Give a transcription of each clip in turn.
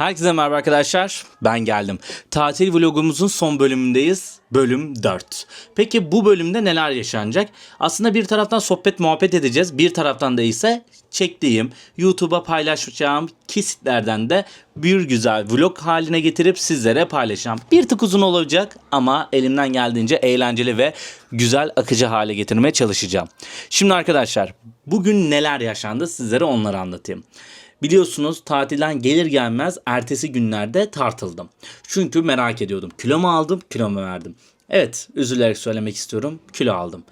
Herkese merhaba arkadaşlar. Ben geldim. Tatil vlogumuzun son bölümündeyiz. Bölüm 4. Peki bu bölümde neler yaşanacak? Aslında bir taraftan sohbet muhabbet edeceğiz. Bir taraftan da ise çektiğim, YouTube'a paylaşacağım kesitlerden de bir güzel vlog haline getirip sizlere paylaşacağım. Bir tık uzun olacak ama elimden geldiğince eğlenceli ve güzel akıcı hale getirmeye çalışacağım. Şimdi arkadaşlar bugün neler yaşandı sizlere onları anlatayım. Biliyorsunuz tatilden gelir gelmez ertesi günlerde tartıldım. Çünkü merak ediyordum. Kilo mu aldım, kilo mu verdim? Evet, üzülerek söylemek istiyorum. Kilo aldım.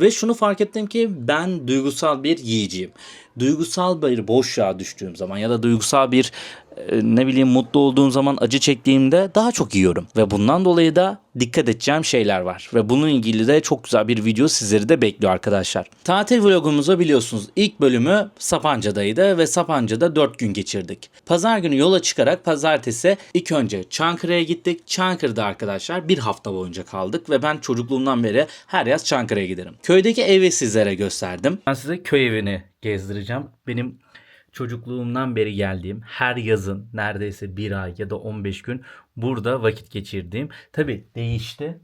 Ve şunu fark ettim ki ben duygusal bir yiyiciyim. Duygusal bir boşluğa düştüğüm zaman ya da duygusal bir e, ne bileyim mutlu olduğum zaman acı çektiğimde daha çok yiyorum. Ve bundan dolayı da dikkat edeceğim şeyler var. Ve bunun ilgili de çok güzel bir video sizleri de bekliyor arkadaşlar. Tatil vlogumuzu biliyorsunuz ilk bölümü Sapanca'daydı ve Sapanca'da 4 gün geçirdik. Pazar günü yola çıkarak pazartesi ilk önce Çankırı'ya gittik. Çankırı'da arkadaşlar bir hafta boyunca kaldık ve ben çocukluğumdan beri her yaz Çankırı'ya giderim. Köydeki evi sizlere gösterdim. Ben size köy evini gezdireceğim. Benim çocukluğumdan beri geldiğim her yazın neredeyse bir ay ya da 15 gün burada vakit geçirdiğim. Tabi değişti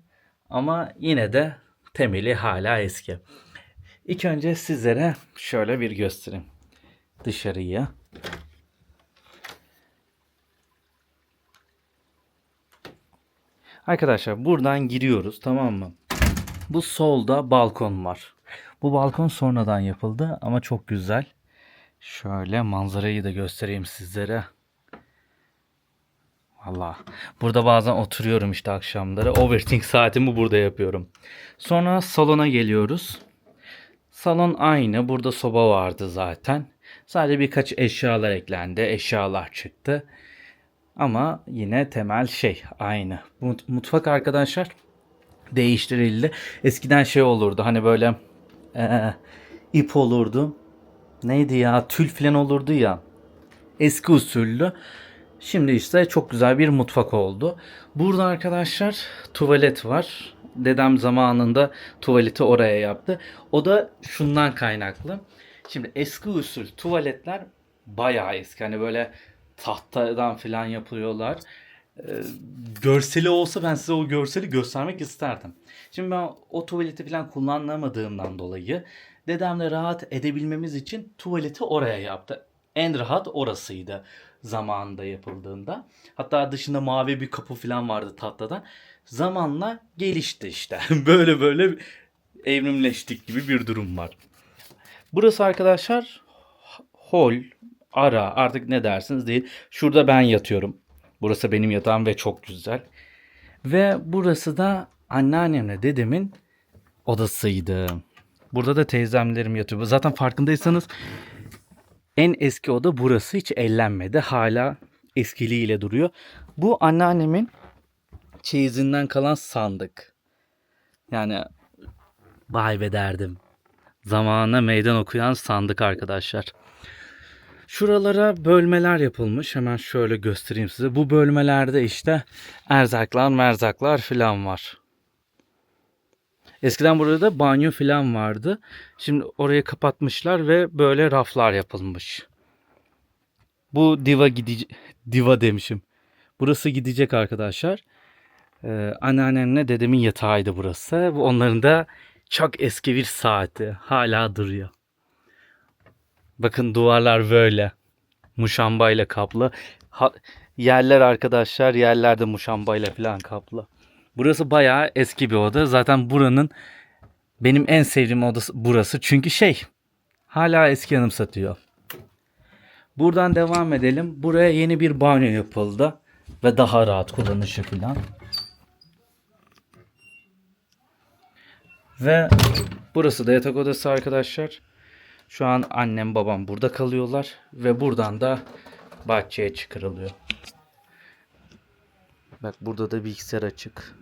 ama yine de temeli hala eski. İlk önce sizlere şöyle bir göstereyim. Dışarıya. Arkadaşlar buradan giriyoruz tamam mı? Bu solda balkon var. Bu balkon sonradan yapıldı ama çok güzel. Şöyle manzarayı da göstereyim sizlere. Valla. Burada bazen oturuyorum işte akşamları. Overthink saatimi burada yapıyorum. Sonra salona geliyoruz. Salon aynı. Burada soba vardı zaten. Sadece birkaç eşyalar eklendi. Eşyalar çıktı. Ama yine temel şey aynı. Mut- Mutfak arkadaşlar değiştirildi. Eskiden şey olurdu hani böyle eee, ip olurdu. Neydi ya tül falan olurdu ya. Eski usullü. Şimdi işte çok güzel bir mutfak oldu. Burada arkadaşlar tuvalet var. Dedem zamanında tuvaleti oraya yaptı. O da şundan kaynaklı. Şimdi eski usul tuvaletler bayağı eski. Hani böyle tahtadan falan yapıyorlar. Görseli olsa ben size o görseli göstermek isterdim. Şimdi ben o tuvaleti falan kullanamadığımdan dolayı dedemle rahat edebilmemiz için tuvaleti oraya yaptı. En rahat orasıydı zamanında yapıldığında. Hatta dışında mavi bir kapı falan vardı tahtadan. Zamanla gelişti işte. böyle böyle evrimleştik gibi bir durum var. Burası arkadaşlar hol, ara artık ne dersiniz değil. Şurada ben yatıyorum. Burası benim yatağım ve çok güzel. Ve burası da anneannemle dedemin odasıydı. Burada da teyzemlerim yatıyor. Zaten farkındaysanız en eski oda burası hiç ellenmedi. Hala eskiliğiyle duruyor. Bu anneannemin çeyizinden kalan sandık. Yani vay be derdim. Zamanına meydan okuyan sandık arkadaşlar. Şuralara bölmeler yapılmış. Hemen şöyle göstereyim size. Bu bölmelerde işte erzaklar merzaklar filan var. Eskiden burada da banyo filan vardı. Şimdi orayı kapatmışlar ve böyle raflar yapılmış. Bu diva gidecek. Diva demişim. Burası gidecek arkadaşlar. Ee, anneannemle dedemin yatağıydı burası. Bu onların da çok eski bir saati. Hala duruyor. Bakın duvarlar böyle. Muşambayla kaplı. Ha- yerler arkadaşlar yerlerde muşambayla falan kaplı. Burası bayağı eski bir oda. Zaten buranın benim en sevdiğim odası burası. Çünkü şey hala eski anımsatıyor. Buradan devam edelim. Buraya yeni bir banyo yapıldı. Ve daha rahat kullanışı falan. Ve burası da yatak odası arkadaşlar. Şu an annem babam burada kalıyorlar. Ve buradan da bahçeye çıkarılıyor. Bak burada da bilgisayar açık.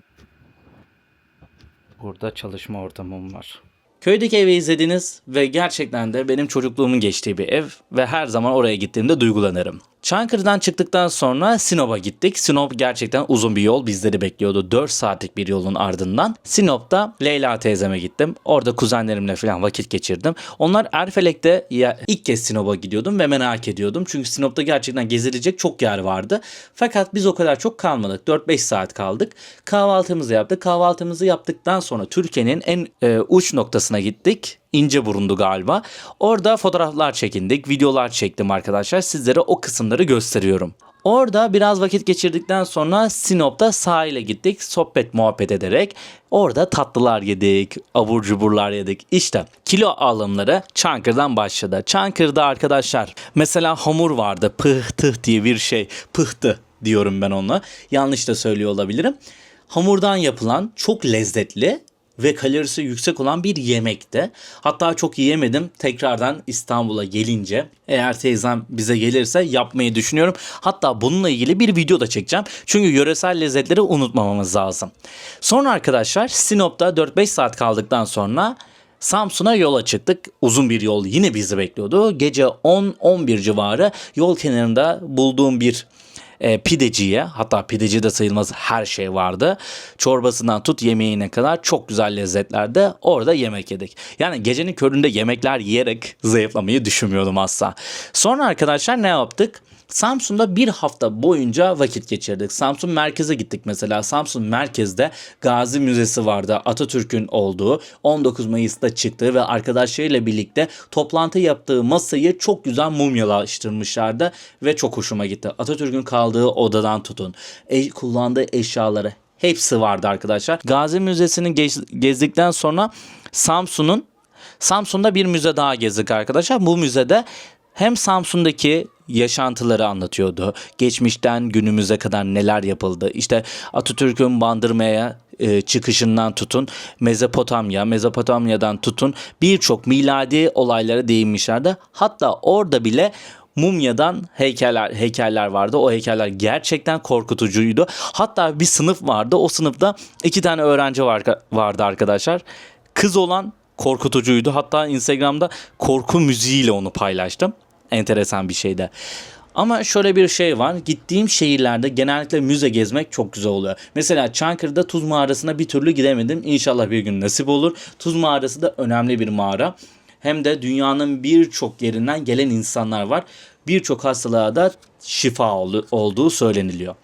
Burada çalışma ortamım var. Köydeki evi izlediniz ve gerçekten de benim çocukluğumun geçtiği bir ev ve her zaman oraya gittiğimde duygulanırım. Çankırı'dan çıktıktan sonra Sinop'a gittik. Sinop gerçekten uzun bir yol bizleri bekliyordu. 4 saatlik bir yolun ardından. Sinop'ta Leyla teyzeme gittim. Orada kuzenlerimle falan vakit geçirdim. Onlar Erfelek'te ilk kez Sinop'a gidiyordum ve merak ediyordum. Çünkü Sinop'ta gerçekten gezilecek çok yer vardı. Fakat biz o kadar çok kalmadık. 4-5 saat kaldık. Kahvaltımızı yaptık. Kahvaltımızı yaptıktan sonra Türkiye'nin en e, uç noktasına gittik. İnceburun'du galiba. Orada fotoğraflar çekindik, videolar çektim arkadaşlar. Sizlere o kısımları gösteriyorum. Orada biraz vakit geçirdikten sonra Sinop'ta sahile gittik. Sohbet muhabbet ederek orada tatlılar yedik, abur cuburlar yedik. İşte kilo alımları Çankırı'dan başladı. Çankırı'da arkadaşlar mesela hamur vardı. Pıhtı diye bir şey. Pıhtı diyorum ben ona. Yanlış da söylüyor olabilirim. Hamurdan yapılan çok lezzetli ve kalorisi yüksek olan bir yemekti. Hatta çok yiyemedim. Tekrardan İstanbul'a gelince eğer teyzem bize gelirse yapmayı düşünüyorum. Hatta bununla ilgili bir video da çekeceğim. Çünkü yöresel lezzetleri unutmamamız lazım. Sonra arkadaşlar Sinop'ta 4-5 saat kaldıktan sonra Samsun'a yola çıktık. Uzun bir yol yine bizi bekliyordu. Gece 10-11 civarı yol kenarında bulduğum bir e, pideciye hatta pideci de sayılmaz her şey vardı. Çorbasından tut yemeğine kadar çok güzel lezzetlerde orada yemek yedik. Yani gecenin köründe yemekler yiyerek zayıflamayı düşünmüyordum asla. Sonra arkadaşlar ne yaptık? Samsun'da bir hafta boyunca vakit geçirdik. Samsun merkeze gittik mesela. Samsun merkezde Gazi Müzesi vardı. Atatürk'ün olduğu 19 Mayıs'ta çıktığı ve arkadaşlarıyla birlikte toplantı yaptığı masayı çok güzel mumyalaştırmışlardı ve çok hoşuma gitti. Atatürk'ün kaldığı odadan tutun. E, kullandığı eşyaları hepsi vardı arkadaşlar. Gazi Müzesi'ni gez- gezdikten sonra Samsun'un Samsun'da bir müze daha gezdik arkadaşlar. Bu müzede hem Samsun'daki yaşantıları anlatıyordu. Geçmişten günümüze kadar neler yapıldı. İşte Atatürk'ün Bandırma'ya e, çıkışından tutun Mezopotamya, Mezopotamya'dan tutun birçok miladi olaylara değinmişlerdi. Hatta orada bile mumyadan heykeller heykeller vardı. O heykeller gerçekten korkutucuydu. Hatta bir sınıf vardı. O sınıfta iki tane öğrenci var, vardı arkadaşlar. Kız olan korkutucuydu. Hatta Instagram'da korku müziğiyle onu paylaştım. Enteresan bir şeydi. Ama şöyle bir şey var. Gittiğim şehirlerde genellikle müze gezmek çok güzel oluyor. Mesela Çankırı'da Tuz Mağarası'na bir türlü gidemedim. İnşallah bir gün nasip olur. Tuz Mağarası da önemli bir mağara. Hem de dünyanın birçok yerinden gelen insanlar var. Birçok hastalığa da şifa olduğu söyleniliyor.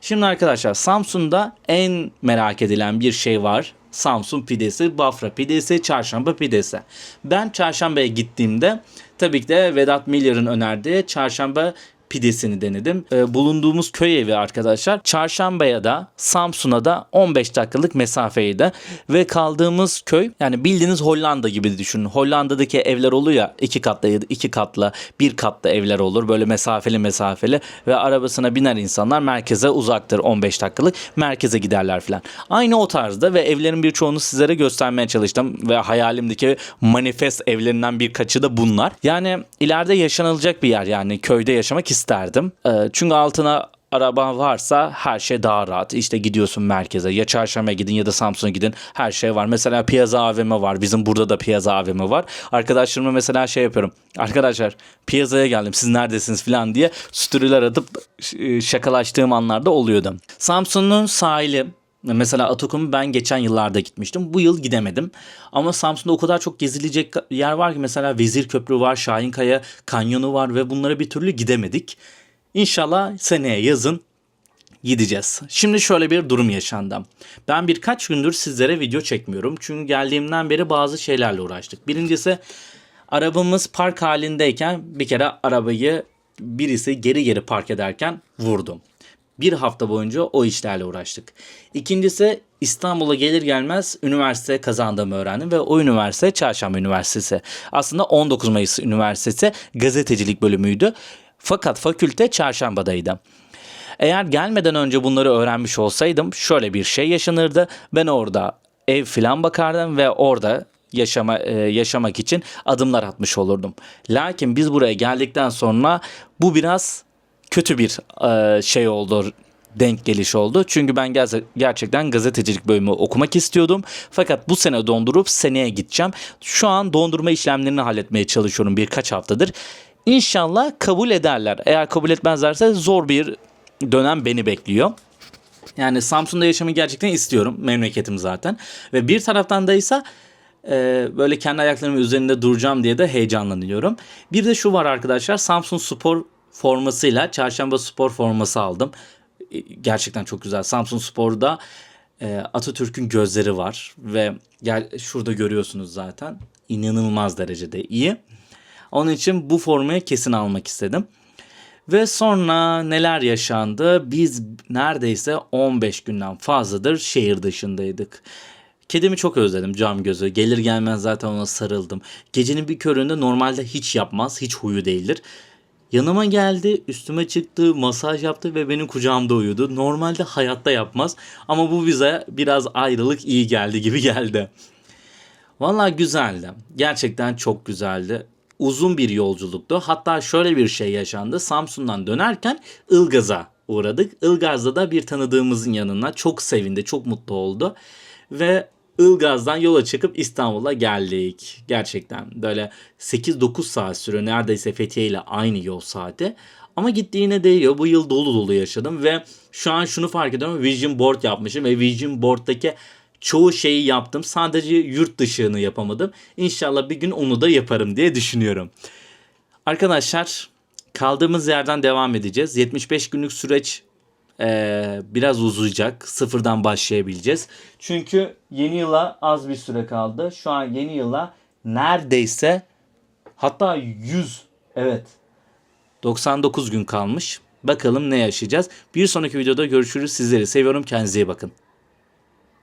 Şimdi arkadaşlar Samsun'da en merak edilen bir şey var. Samsun pidesi, Bafra pidesi, Çarşamba pidesi. Ben Çarşamba'ya gittiğimde tabii ki de Vedat Miller'ın önerdiği Çarşamba pidesini denedim. Ee, bulunduğumuz köy evi arkadaşlar Çarşamba'ya da Samsun'a da 15 dakikalık mesafeydi ve kaldığımız köy yani bildiğiniz Hollanda gibi düşünün. Hollanda'daki evler oluyor ya iki katlı iki katlı bir katlı evler olur böyle mesafeli mesafeli ve arabasına biner insanlar merkeze uzaktır 15 dakikalık merkeze giderler falan. Aynı o tarzda ve evlerin birçoğunu sizlere göstermeye çalıştım ve hayalimdeki manifest evlerinden birkaçı da bunlar. Yani ileride yaşanılacak bir yer yani köyde yaşamak isterdim. Ee, çünkü altına araba varsa her şey daha rahat. İşte gidiyorsun merkeze. Ya Çarşamba'ya gidin ya da Samsun'a gidin. Her şey var. Mesela Piyaza AVM var. Bizim burada da Piyaza AVM var. Arkadaşlarıma mesela şey yapıyorum. Arkadaşlar Piyaza'ya geldim. Siz neredesiniz falan diye storyler atıp e, şakalaştığım anlarda oluyordu. Samsun'un sahili Mesela Atakum'u ben geçen yıllarda gitmiştim. Bu yıl gidemedim. Ama Samsun'da o kadar çok gezilecek yer var ki mesela Vezir Köprü var, Şahinkaya Kanyonu var ve bunlara bir türlü gidemedik. İnşallah seneye yazın gideceğiz. Şimdi şöyle bir durum yaşandı. Ben birkaç gündür sizlere video çekmiyorum. Çünkü geldiğimden beri bazı şeylerle uğraştık. Birincisi arabamız park halindeyken bir kere arabayı birisi geri geri park ederken vurdum. Bir hafta boyunca o işlerle uğraştık. İkincisi İstanbul'a gelir gelmez üniversite kazandığımı öğrendim ve o üniversite Çarşamba Üniversitesi. Aslında 19 Mayıs Üniversitesi gazetecilik bölümüydü. Fakat fakülte Çarşamba'daydı. Eğer gelmeden önce bunları öğrenmiş olsaydım şöyle bir şey yaşanırdı. Ben orada ev filan bakardım ve orada yaşama e, yaşamak için adımlar atmış olurdum. Lakin biz buraya geldikten sonra bu biraz kötü bir e, şey oldu denk geliş oldu. Çünkü ben gerçekten gazetecilik bölümü okumak istiyordum. Fakat bu sene dondurup seneye gideceğim. Şu an dondurma işlemlerini halletmeye çalışıyorum birkaç haftadır. İnşallah kabul ederler. Eğer kabul etmezlerse zor bir dönem beni bekliyor. Yani Samsun'da yaşamayı gerçekten istiyorum. Memleketim zaten. Ve bir taraftan da ise e, böyle kendi ayaklarımın üzerinde duracağım diye de heyecanlanıyorum. Bir de şu var arkadaşlar. Samsun Spor formasıyla Çarşamba Spor forması aldım. E, Gerçekten çok güzel. Samsun Spor'da e, Atatürk'ün gözleri var ve gel şurada görüyorsunuz zaten. İnanılmaz derecede iyi. Onun için bu formayı kesin almak istedim. Ve sonra neler yaşandı? Biz neredeyse 15 günden fazladır şehir dışındaydık. Kedimi çok özledim cam gözü. Gelir gelmez zaten ona sarıldım. Gecenin bir köründe normalde hiç yapmaz, hiç huyu değildir. Yanıma geldi, üstüme çıktı, masaj yaptı ve benim kucağımda uyudu. Normalde hayatta yapmaz ama bu bize biraz ayrılık iyi geldi gibi geldi. Vallahi güzeldi. Gerçekten çok güzeldi. Uzun bir yolculuktu. Hatta şöyle bir şey yaşandı. Samsun'dan dönerken Ilgaz'a uğradık. Ilgaz'da da bir tanıdığımızın yanına çok sevindi, çok mutlu oldu. Ve Ilgaz'dan yola çıkıp İstanbul'a geldik. Gerçekten böyle 8-9 saat sürüyor. Neredeyse Fethiye ile aynı yol saati. Ama gittiğine değiyor. Bu yıl dolu dolu yaşadım ve şu an şunu fark ediyorum. Vision Board yapmışım ve Vision Board'daki çoğu şeyi yaptım. Sadece yurt dışını yapamadım. İnşallah bir gün onu da yaparım diye düşünüyorum. Arkadaşlar kaldığımız yerden devam edeceğiz. 75 günlük süreç eee, biraz uzayacak. Sıfırdan başlayabileceğiz. Çünkü yeni yıla az bir süre kaldı. Şu an yeni yıla neredeyse hatta 100 evet 99 gün kalmış. Bakalım ne yaşayacağız. Bir sonraki videoda görüşürüz. Sizleri seviyorum. Kendinize iyi bakın.